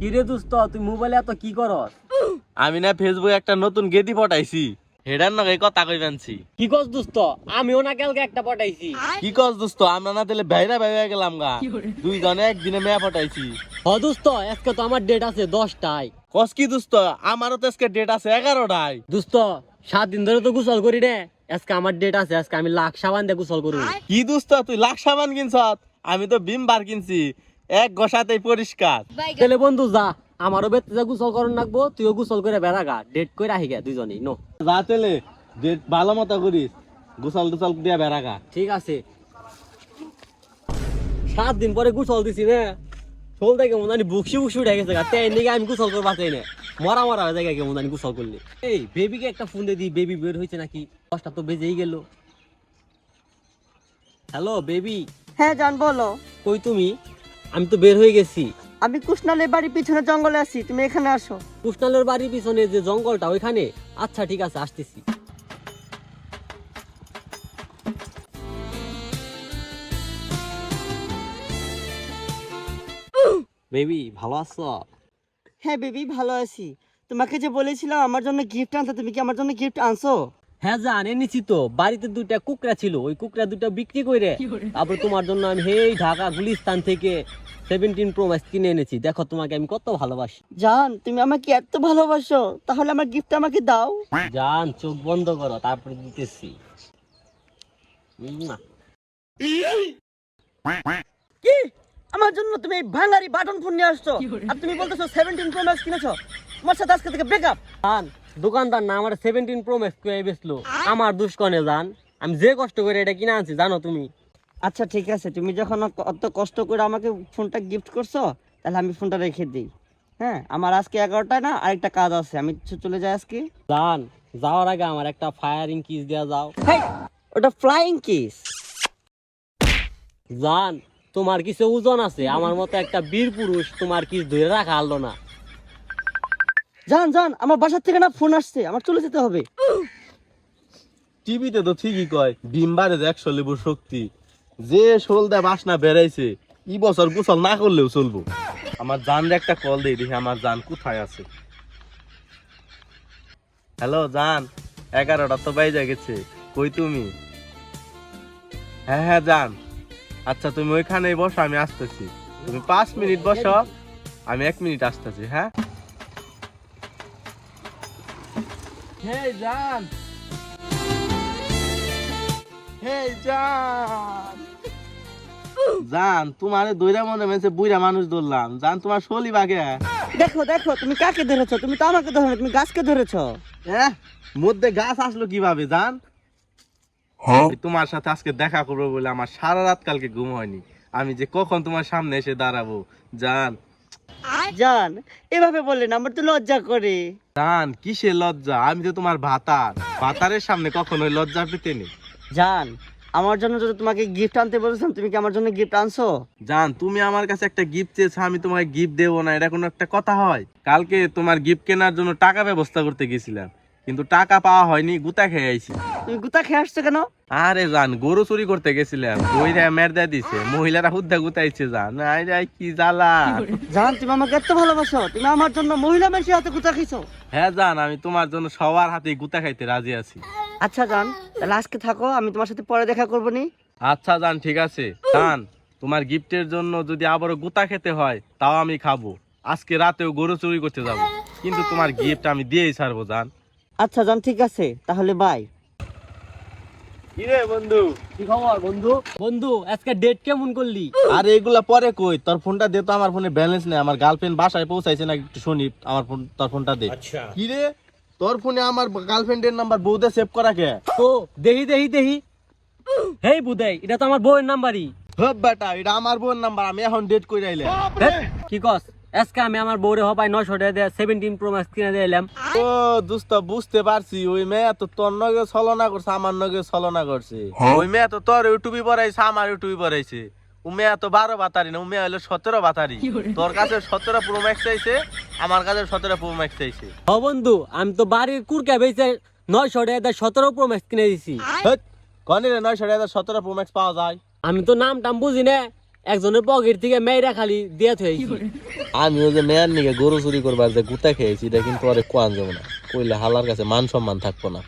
কি রে দোস্ত তুই মোবাইলে এত কি করস? আমি না ফেসবুকে একটা নতুন গেদি পটাইছি। হেডার নগে কথা কই বানছি কি কস দোস্ত? আমিও না কালকে একটা পটাইছি। কি কস দোস্ত? আমরা না তাহলে বাইরা বাইরা গেলাম গা। দুইজনে একদিনে মেয়া পটাইছি। হ দোস্ত আজকে তো আমার ডেট আছে দশটায়। কস কি দোস্ত? আমারও তো আজকে ডেট আছে এগারোটায়। দোস্ত সাত দিন ধরে তো গোসল করি রে আজকে আমার ডেট আছে আজকে আমি লাখ সাবান দিয়ে গোসল করব। কি দোস্ত? তুই লাখ সাবান কিনছ আমি তো বিম বার কিনছি। এক গসাতেই পরিষ্কার। তাহলে বন্ধু যা। আমারও বেতে যা গোসল করন রাখব তুইও গোসল করে বেড়া গা। ডেট করে আহি গে দুইজনেই নো। যা তেলে ডেট ভালো মতো করিস। গোসল টোসল দিয়া বেড়াগা ঠিক আছে। সাত দিন পরে গোসল দিছি রে। চল থেকে মনে হয় বুকসি বুকসি উঠে গেছে গা। তাই নিকে আমি গোসল করবা চাই না। মরা মরা হয়ে যায় কেমন জানি গোসল করলে। এই বেবিকে একটা ফোন দিয়ে দিই বেবি বের হয়েছে নাকি? দশটা তো বেজেই গেল। হ্যালো বেবি হ্যাঁ জান বলো। কই তুমি? আমি তো বের হয়ে গেছি। আমি কুশনালের বাড়ির পিছনে জঙ্গলে আছি তুমি এখানে আসো। কুষ্ণালের বাড়ির পিছনে যে জঙ্গলটা ওইখানে? আচ্ছা ঠিক আছে আসতেছি। বেবি ভালো আছো? হ্যাঁ বেবি ভালো আছি। তোমাকে যে বলেছিলাম আমার জন্য গিফট আনতে তুমি কি আমার জন্য গিফট আনছো? হ্যাঁ জান এনেছি তো। বাড়িতে দুইটা কুকরা ছিল ওই কুকরা দুটা বিক্রি করে? তারপর তোমার জন্য আমি হেই ঢাকা গুলিস্তান থেকে সেভেন্টিন প্রো ম্যাক্স কিনে এনেছি। দেখো তোমাকে আমি কত ভালোবাসি। জান তুমি আমাকে এত ভালোবাসো তাহলে আমার গিফট আমাকে দাও। জান চোখ বন্ধ করো তারপরে দিতেছি। কি? আমার জন্য তুমি এই ভাঙারি বাটন ফোন নিয়ে আসছো? আর তুমি বলতেছো সেভেন্টিন প্রো ম্যাক্স কিনেছো? তোমার সাথে আজকে থেকে ব্রেকআপ জান দোকানদার না আমার সেভেন্টিন প্রো ম্যাক্স করে বেচলো। আমার দুষ্কনে জান আমি যে কষ্ট করে এটা কিনে আনছি জানো তুমি? আচ্ছা ঠিক আছে। তুমি যখন অত কষ্ট করে আমাকে ফোনটা গিফট করছ তাহলে আমি ফোনটা রেখে দিই। হ্যাঁ? আমার আজকে এগারোটায় না আরেকটা কাজ আছে। আমি চলে যাই আজকে। জান যাওয়ার আগে আমার একটা ফায়ারিং কিস দেওয়া যাও। ওটা ফ্লাইং কিস জান তোমার কিছু ওজন আছে। আমার মতো একটা বীর পুরুষ তোমার কিস ধরে রাখা আলো না। জান জান আমার বাসার থেকে না ফোন আসছে। আমার চলে যেতে হবে। টিভিতে তো ঠিকই কয় ডিম বাড়ে যে একশো লেবুর শক্তি। যে সলদা বাসনা বেড়াইছে, ই বছর গোসল না করলেও চলবো। আমার জান একটা কল দেই দেখি, আমার জান কোথায় আছে? হ্যালো, জান, এগারোটা তো বাইজা গেছে। কই তুমি? হ্যাঁ হ্যাঁ জান। আচ্ছা তুমি ওইখানেই বসো, আমি আসতেছি। তুমি পাঁচ মিনিট বসো, আমি এক মিনিট আসতেছি হ্যাঁ? জান। হেই, জান। জান তোমারে দইরা মনে মেছে বুইরা মানুষ ধরলাম। জান তোমার শলি বাগে দেখো দেখো তুমি কাকে ধরেছো? তুমি তো আমাকে ধরো তুমি গাছকে ধরেছো? এহ মধ্যে গাছ আসলো কীভাবে জান? তোমার সাথে আজকে দেখা করব বলে আমার সারা রাত কালকে ঘুম হয়নি। আমি যে কখন তোমার সামনে এসে দাঁড়াবো জান? জান এভাবে বললেন আমার তো লজ্জা করে। জান কিসের লজ্জা? আমি তো তোমার ভাতার। ভাতারের সামনে কখনোই লজ্জা পেতে নেই। জান আমার জন্য যদি তোমাকে গিফট আনতে বলেছিলাম তুমি কি আমার জন্য গিফট আনছো? জান তুমি আমার কাছে একটা গিফট চেয়েছো আমি তোমাকে গিফট দেবো না এটা কোনো একটা কথা হয়। কালকে তোমার গিফট কেনার জন্য টাকা ব্যবস্থা করতে গেছিলাম কিন্তু টাকা পাওয়া হয়নি গুতা খেয়ে আইছি। তুমি গুতা খেয়ে আসছো কেন? আরে জান গরু চুরি করতে গেছিলাম দইরা মের দেয়া দিছে মহিলারা হুদ্দা গুতাইছে জান আরে আই কি জ্বালা। জান তুমি আমাকে এত ভালোবাসো তুমি আমার জন্য মহিলা মেশি হাতে গুতা খেয়েছো হ্যাঁ জান আমি তোমার জন্য সবার হাতে গুতা খাইতে রাজি আছি। আচ্ছা জান তাহলে আজকে থাকো আমি তোমার সাথে পরে দেখা করব নি। আচ্ছা জান ঠিক আছে। জান তোমার গিফটের জন্য যদি আবারও গুতা খেতে হয় তাও আমি খাব। আজকে রাতেও গরু চুরি করতে যাব। কিন্তু তোমার গিফট আমি দিয়েই ছাড়বো জান। আচ্ছা জান ঠিক আছে তাহলে বাই কিরে বন্ধু? কি খবর বন্ধু? বন্ধু আজকে ডেট কেমন করলি? আরে এগুলা পরে কই? তোর ফোনটা দে তো আমার ফোনে ব্যালেন্স নেই। আমার গার্লফ্রেন্ড বাসায় পৌঁছাইছে না একটু শুনি আমার ফোন তোর ফোনটা দে। কি রে তোর ফোনে আমার গার্লফ্রেন্ডের নাম্বার বউদে সেভ করা কে? ও দেহি দেহি দেহি। হেই বুদাই এটা তো আমার বউয়ের নাম্বারই হব বেটা এটা আমার বোন নাম্বার আমি এখন ডেট কই রাইলে কি কস? আজকে আমি আমার বউরে হবাই নয়শো টাকা দিয়ে সেভেন্টিন প্রো ম্যাক্স কিনে দিলাম ও দোস্ত বুঝতে পারছি ওই মেয়ে তো তোর নগে ছলনা করছে আমার নগে ছলনা করছে। ওই মেয়ে তো তোর ইউটিউবে পড়াইছে আমার ইউটিউবে পড়াইছে। ও মেয়ে তো বারো বাতারি না ও মেয়ে হলো সতেরো বাতারি। তোর কাছে সতেরো প্রো ম্যাক্স চাইছে আমার কাছে সতেরো প্রো ম্যাক্স চাইছে। হ বন্ধু আমি তো বাড়ির কুরকা বেচে নয়শো টাকা সতেরো প্রো ম্যাক্স কিনে দিছি। কনে রে নয় সাড়ে সতেরো প্রো ম্যাক্স পাওয়া যায়? আমি তো নাম টাম বুঝি না একজনের পকেট থেকে মেয়েরা খালি দিয়া থইছি আমিও যে মেয়ার নিকে গরু চুরি করবার যে গুতা খেয়েছি এটা কিন্তু আরে কোয়ান যাব না। কইলে হালার কাছে মান সম্মান থাকব না।